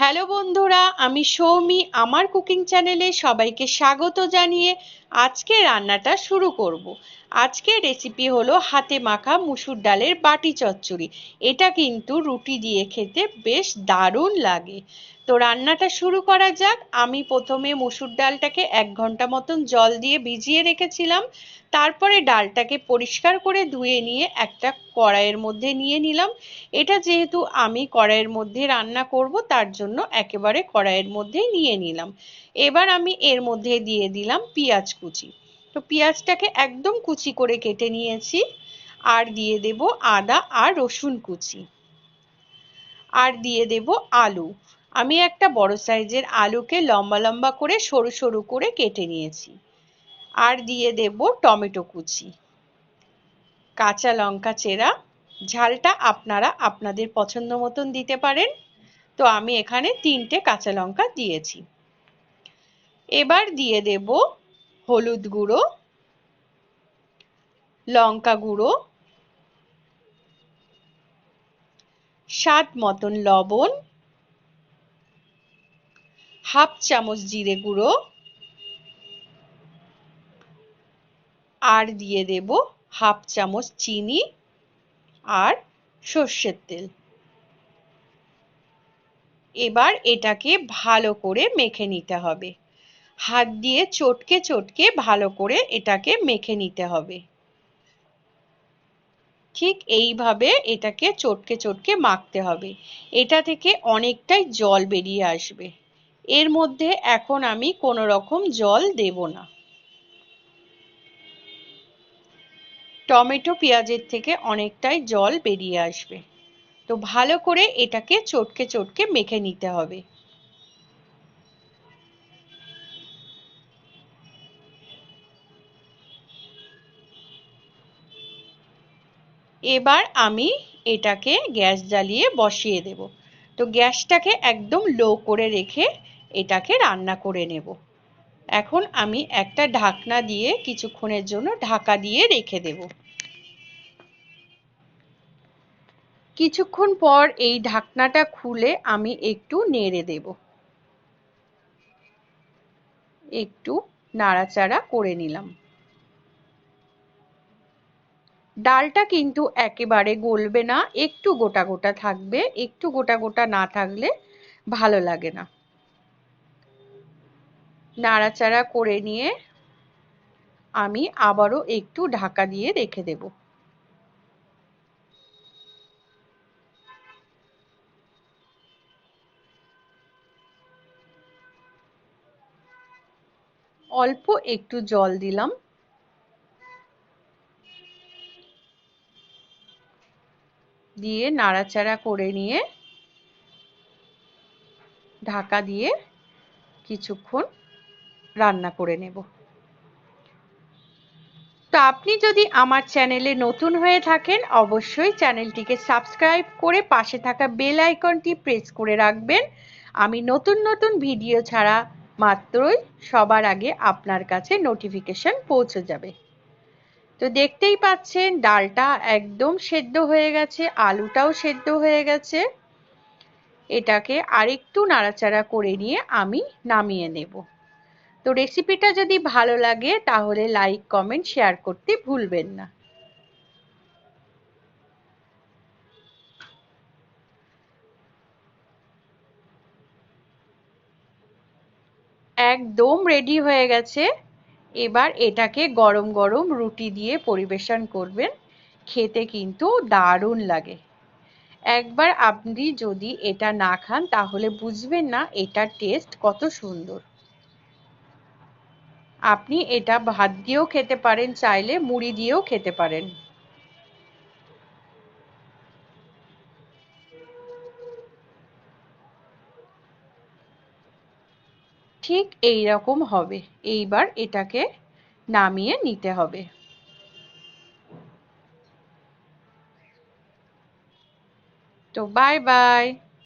Hello বন্ধুরা আমি সৌমি আমার কুকিং চ্যানেলে সবাইকে স্বাগত জানিয়ে আজকে রান্নাটা শুরু করব। আজকের রেসিপি হলো হাতে মাখা মুসুর ডালের বাটি চচ্চড়ি। এটা কিন্তু রুটি দিয়ে খেতে বেশ দারুণ লাগে। তো রান্নাটা শুরু করা যাক। আমি প্রথমে মুসুর ডালটাকে এক ঘণ্টা মতন জল দিয়ে ভিজিয়ে রেখেছিলাম। তারপরে ডালটাকে পরিষ্কার করে ধুয়ে নিয়ে একটা কড়াইয়ের মধ্যে নিয়ে নিলাম। এটা যেহেতু আমি কড়াইয়ের মধ্যে রান্না করব, তার জন্য একেবারে কড়াইয়ের মধ্যেই নিয়ে নিলাম। এবার আমি এর মধ্যে দিয়ে দিলাম পেঁয়াজ কুচি। তো পেঁয়াজটাকে একদম কুচি করে কেটে নিয়েছি। আর দিয়ে দেব আদা আর রসুন কুচি। আর দিয়ে দেব আলু। আমি একটা বড় সাইজের আলুকে লম্বা লম্বা করে সরু সরু করে কেটে নিয়েছি। আর দিয়ে দেব টমেটো কুচি। কাঁচা লঙ্কা চেরা। ঝালটা আপনারা আপনাদের পছন্দ মতন দিতে পারেন। তো আমি এখানে তিনটে কাঁচা লঙ্কা দিয়েছি। এবার দিয়ে দেব হলুদ গুঁড়ো, লঙ্কা গুঁড়ো, স্বাদ মতন লবণ, হাফ চামচ জিরে গুঁড়ো, আর দিয়ে দেব হাফ চামচ চিনি আর সর্ষের তেল। এবার এটাকে ভালো করে মেখে নিতে হবে। হাত দিয়ে চটকে চটকে ভালো করে এটাকে মেখে নিতে হবে। ঠিক এইভাবে এটাকে চটকে চটকে মাখতে হবে। এটা থেকে অনেকটাই জল বেরিয়ে আসবে। এর মধ্যে এখন আমি কোনো রকম জল দেব না। টমেটো পেঁয়াজের থেকে অনেকটাই জল বেরিয়ে আসবে। তো ভালো করে এটাকে চটকে চটকে মেখে নিতে হবে। এবার আমি এটাকে গ্যাস জ্বালিয়ে বসিয়ে দেব। তো গ্যাসটাকে একদম লো করে রেখে এটাকে রান্না করে নেব। এখন আমি একটা ঢাকনা দিয়ে কিছুক্ষণের জন্য ঢাকা দিয়ে রেখে দেব। কিছুক্ষণ পর এই ঢাকনাটা খুলে আমি একটু নেড়ে দেব। একটু নাড়াচাড়া করে নিলাম। ডালটা কিন্তু একেবারে গলবে না, একটু গোটা গোটা থাকবে, একটু গোটা গোটা না থাকলে ভালো লাগে না। নাড়াচাড়া করে নিয়ে আমি আবারও একটু ঢাকা দিয়ে রেখে দেব। অল্প একটু জল দিলাম। দিয়ে নাড়াচাড়া করে নিয়ে ঢাকা দিয়ে কিছুক্ষণ রান্না করে নেব। তো আপনি যদি আমার চ্যানেলে নতুন হয়ে থাকেন, অবশ্যই চ্যানেলটিকে সাবস্ক্রাইব করে পাশে থাকা বেল আইকনটি প্রেস করে রাখবেন। আমি নতুন নতুন ভিডিও ছাড়া মাত্রই সবার আগে আপনার কাছে নোটিফিকেশন পৌঁছে যাবে। তো দেখতেই পাচ্ছেন, ডালটা একদম সেদ্ধ হয়ে গেছে, আলুটাও সেদ্ধ হয়ে গেছে। এটাকে আরেকটু নাড়াচাড়া করে নিয়ে আমি নামিয়ে নেব। তো রেসিপিটা যদি ভালো লাগে, তাহলে লাইক, কমেন্ট, শেয়ার করতে ভুলবেন না। একদম রেডি হয়ে গেছে। এবার এটাকে গরম গরম রুটি দিয়ে পরিবেশন করবেন। খেতে কিন্তু দারুণ লাগে। একবার আপনি যদি এটা না খান, তাহলে বুঝবেন না এটার টেস্ট কত সুন্দর। আপনি এটা ভাত দিয়েও খেতে পারেন, চাইলে মুড়ি দিয়েও খেতে পারেন। ঠিক এই রকম হবে। এইবার এটাকে নামিয়ে নিতে হবে। তো বাই বাই